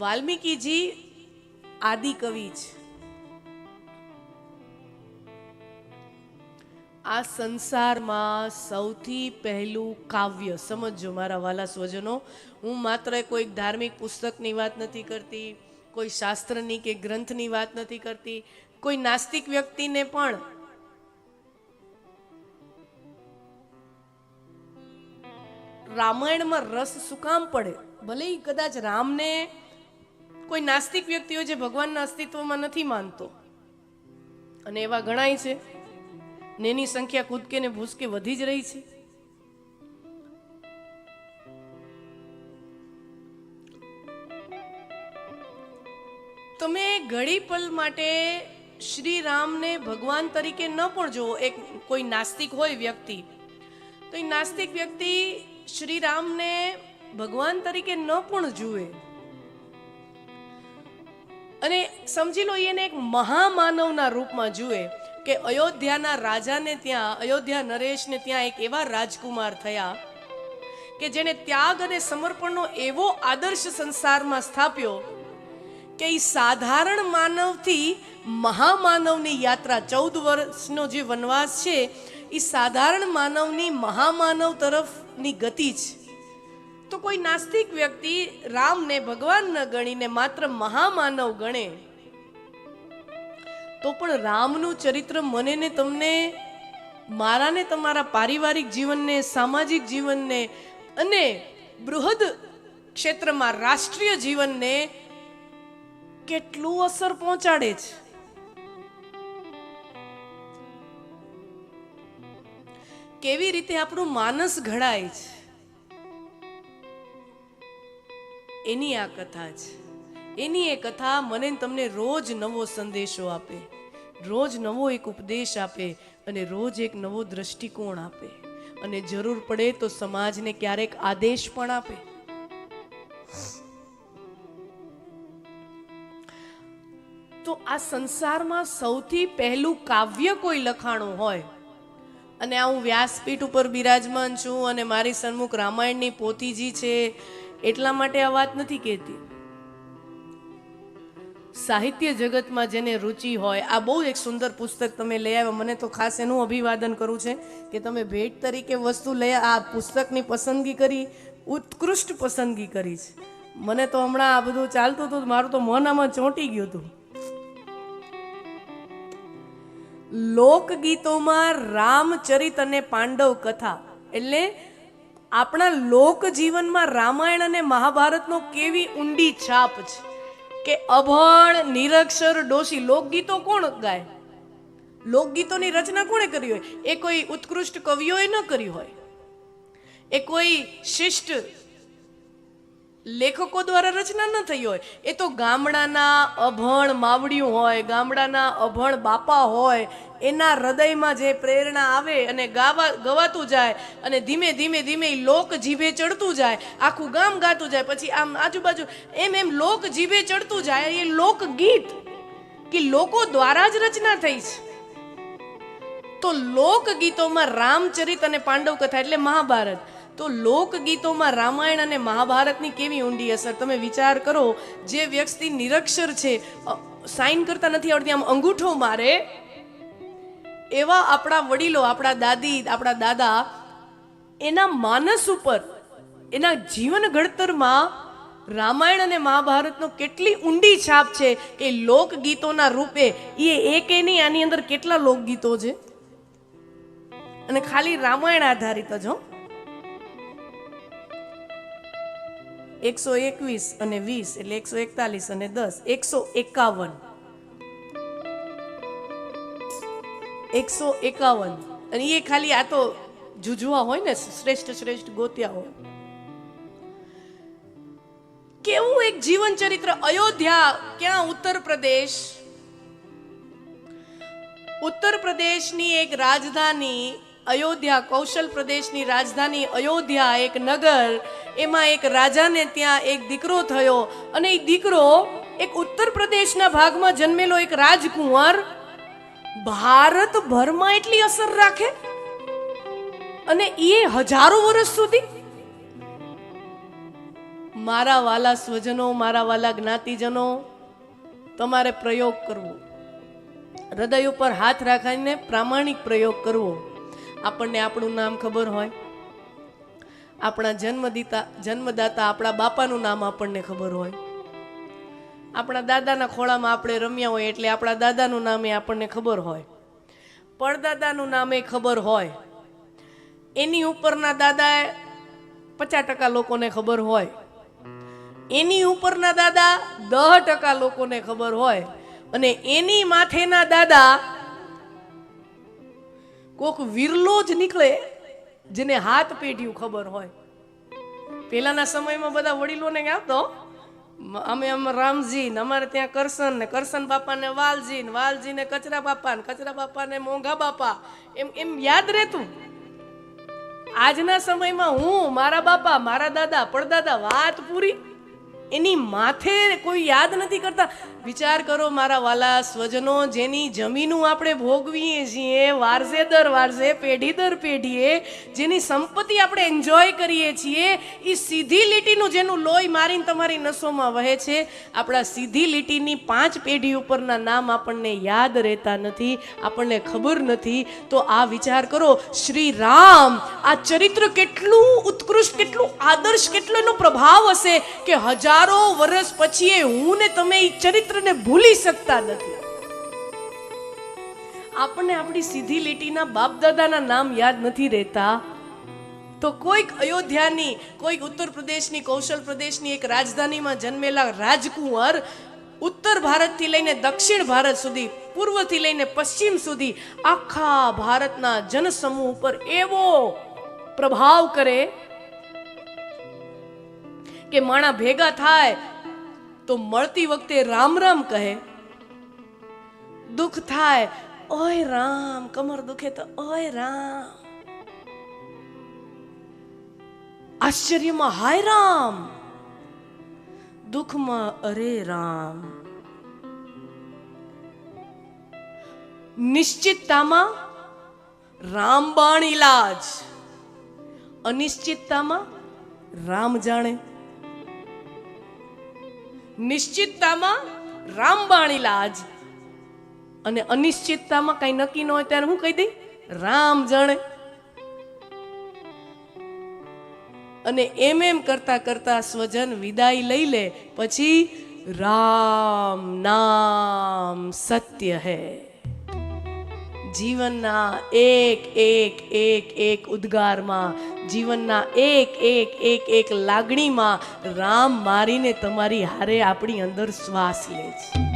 વાલ્મીકીજી આદિ કવિ છે આ સંસારમાં સૌથી પહેલું કાવ્ય સમજજો મારા વાલા સ્વજનો, હું માત્ર કોઈ ધાર્મિક પુસ્તકની વાત નથી કરતી, કોઈ શાસ્ત્રની કે ગ્રંથની વાત નથી કરતી, કોઈ નાસ્તિક વ્યક્તિને પણ. રામાયણમાં રસ શું કામ પડે? ભલે કદાચ રામને કોઈ નાસ્તિક વ્યક્તિઓ જે ભગવાનના અસ્તિત્વમાં નથી માનતો. અને એવા ઘણાય છે, ને એની સંખ્યા કૂદકે ને ભૂસકે વધી જ રહી છે. તમે ઘડી પલ માટે શ્રી રામને ભગવાન તરીકે ન પણ જુઓ એક કોઈ નાસ્તિક હોય વ્યક્તિ. તો એ નાસ્તિક વ્યક્તિ શ્રી રામને ભગવાન તરીકે ન પણ જુએ. અને સમજી લો એને એક મહામાનવના રૂપમાં જુએ કે અયોધ્યાના રાજાને ત્યાં, અયોધ્યા નરેશને ત્યાં એક એવા રાજકુમાર થયા કે જેણે ત્યાગ અને સમર્પણનો એવો આદર્શ સંસારમાં સ્થાપ્યો કે એ સાધારણ માનવથી મહામાનવની યાત્રા ચૌદ વર્ષનો જે વનવાસ છે એ સાધારણ માનવની મહામાનવ તરફની ગતિ છે તો કોઈ નાસ્તિક વ્યક્તિ રામને ભગવાન ન ગણીને માત્ર મહામાનવ ગણે? તો પણ રામનું ચરિત્ર મને ને તમને મારા ને તમારા પારિવારિક જીવનને, સામાજિક જીવનને અને બૃહદ ક્ષેત્રમાં રાષ્ટ્રીય જીવનને કેટલું અસર પહોંચાડે છે? કેવી રીતે આપણું માનસ ઘડાય છે? એની આ કથા છે. એની એ કથા મને તમને રોજ નવો સંદેશો આપે. રોજ નવો એક ઉપદેશ આપે અને રોજ એક નવો દ્રષ્ટિકોણ આપે. અને જરૂર પડે તો સમાજને ક્યારેક આદેશ પણ આપે. તો આ સંસારમાં સૌથી પહેલું કાવ્ય કોઈ લખાણું હોય? અને આ હું વ્યાસપીઠ ઉપર બિરાજમાન છું અને મારી સન્મુખ રામાયણની પોતીજી છે એટલા માટે આ વાત નથી કહેતી. સાહિત્ય જગતમાં જેને રુચિ હોય, આ બહુ એક સુંદર પુસ્તક તમે લઈ આવ્યા. મને તો ખાસ એનું અભિવાદન કરું છે કે તમે ભેટ તરીકે વસ્તુ લઈ આ પુસ્તકની પસંદગી કરી, ઉત્કૃષ્ટ પસંદગી કરી છે. મને તો હમણાં આ બધું ચાલતું હતું, મારું તો મન આમાં ચોંટી ગયું હતું. લોકગીતોમાં રામચરિત અને પાંડવ કથા, એટલે આપણા લોક જીવનમાં રામાયણ અને મહાભારતનો કેવી ઊંડી છાપ છે કે અભણ, નિરક્ષર, ડોશી લોકગીતો કોણ ગાય? લોકગીતોની રચના કોણે કરી હોય? એ કોઈ ઉત્કૃષ્ટ કવિઓએ ન કરી હોય? એ કોઈ શિષ્ટ લેખકો દ્વારા રચના ન થઈ હોય. એ તો ગામડાના અભણ માવડિયું હોય, ગામડાના અભણ બાપા હોય, એના હૃદયમાં જે પ્રેરણા આવે અને ગાવા, ગવાતું જાય અને ધીમે ધીમે ધીમે લોક જીભે ચડતું જાય, આખું ગામ ગાતું જાય, પછી આમ આજુબાજુ એમ એમ લોક જીભે ચડતું જાય, એ લોકગીત કે લોકો દ્વારા જ રચના થઈ છે. તો લોકગીતોમાં રામચરિત અને પાંડવ કથા એટલે મહાભારત. તો લોકગીતોમાં રામાયણ અને મહાભારતની કેવી ઊંડી અસર? તમે વિચાર કરો, જે વ્યક્તિ નિરક્ષર છે સાઇન કરતા નથી આવડતી, આમ અંગૂઠો મારે. એવા આપણા વડીલો, આપણા દાદી, આપણા દાદા, એના માનસ ઉપર, એના જીવન ઘડતરમાં રામાયણ અને મહાભારતનો કેટલી ઊંડી છાપ છે કે લોકગીતોના રૂપે એ એક નહીં, આની અંદર કેટલા લોકગીતો છે? અને ખાલી રામાયણ આધારિત જ, હો. એકસો એકવીસ અને વીસ એટલે એકસો એકતાલીસ અને દસ. એકસો એકાવન. એકસો એકાવન. અને એ ખાલી આ તો જુજવા હોય ને, શ્રેષ્ઠ શ્રેષ્ઠ ગોત્યા હોય. કેવું એક જીવન ચરિત્ર? અયોધ્યા, ક્યાં? ઉત્તર પ્રદેશ. ઉત્તર પ્રદેશની એક રાજધાની અયોધ્યા, કૌશલ પ્રદેશની રાજધાની અયોધ્યા એક નગર. એમાં એક રાજાને ત્યાં એક દીકરો થયો અને એ દીકરો એક ઉત્તર પ્રદેશના ભાગમાં જન્મેલો એક રાજકુંવર ભારતભરમાં એટલી અસર રાખે? અને એ હજારો વર્ષ સુધી? મારા વાલા સ્વજનો, મારા વાલા જ્ઞાતિજનો, તમારે પ્રયોગ કરવો. હૃદય ઉપર હાથ રાખીને પ્રામાણિક પ્રયોગ કરવો. આપણને આપણું નામ ખબર હોય. આપણા જન્મદિતા, જન્મદાતા આપણા બાપાનું નામ આપણને ખબર હોય. આપણા દાદાના ખોળામાં આપણે રમ્યા હોય એટલે આપણા દાદાનું નામ આપણને ખબર હોય. પરદાદાનું નામ ખબર હોય. એની ઉપરના દાદા પચાસ ટકા લોકોને ખબર હોય. એની ઉપરના દાદા દહ ટકા લોકોને ખબર હોય. અને એની માથેના દાદા કોક વિરલો જ નીકળે જેને હાથ પેઢ્યું ખબર હોય. પેલાના સમયમાં બધા વડીલોને આવતો અમે આમ રામજી ને અમારે ત્યાં કરશન ને કરશન બાપા ને વાલજી ને વાલજી ને કચરા બાપા ને કચરા બાપા ને મોંઘા બાપા. એમ એમ યાદ રહેતું. આજના સમયમાં હું, મારા બાપા, મારા દાદા પડદાદા વાત પૂરી એની માથે કોઈ યાદ નથી કરતા. વિચાર કરો મારા વાલા સ્વજનો, જેની જમીનું આપણે ભોગવીએ છીએ, વારસે દર વારસે, પેઢી દર પેઢીએ, જેની સંપત્તિ આપણે એન્જોય કરીએ છીએ એ સીધી લીટીનું જેનું લોહી મારીને તમારી નસોમાં વહે છે, આપણા સીધી લીટીની પાંચ પેઢી ઉપરના નામ આપણને યાદ રહેતા નથી, આપણને ખબર નથી. તો આ વિચાર કરો, શ્રી રામ, આ ચરિત્ર કેટલું ઉત્કૃષ્ટ, કેટલું આદર્શ, કેટલો એનો પ્રભાવ હશે કે હજારો વર્ષ પછી હું ને તમે એ ચરિત્રને ભૂલી શકતા નથી. આપણને આપણી સીધી લીટીના બાપ દાદાના નામ યાદ નથી રહેતા. તો કોઈક અયોધ્યાની, કોઈક ઉત્તર પ્રદેશની, કૌશલ પ્રદેશની એક રાજધાનીમાં જન્મેલા રાજકુંવર ઉત્તર ભારતથી લઈને દક્ષિણ ભારત સુધી, પૂર્વથી લઈને પશ્ચિમ સુધી આખા ભારતના જનસમૂહ ઉપર એવો પ્રભાવ કરે કે માણા ભેગા થાય, તો મળતી વખતે રામ રામ કહે, દુઃખ થાય, ઓય રામ, કમર દુખે તો ઓય રામ. આશ્ચર્યમાં હાય રામ, દુઃખમાં અરે રામ. નિશ્ચિતતામાં રામબાણ ઇલાજ અનિશ્ચિતતામાં રામ જાણે. નિશ્ચિતતામાં રામબાણી લાજ. અને અનિશ્ચિતતામાં કઈ નક્કી ન હોય ત્યારે હું કહી દઈ રામ જાણે. અને એમ એમ કરતા કરતા સ્વજન વિદાય લઈ લે, પછી રામ નામ સત્ય હૈ. જીવનના એક એક એક એક ઉદ્ગારમાં, જીવનના એક એક એક એક લાગણીમાં રામ મારીને તમારી હારે આપણી અંદર શ્વાસ લે છે.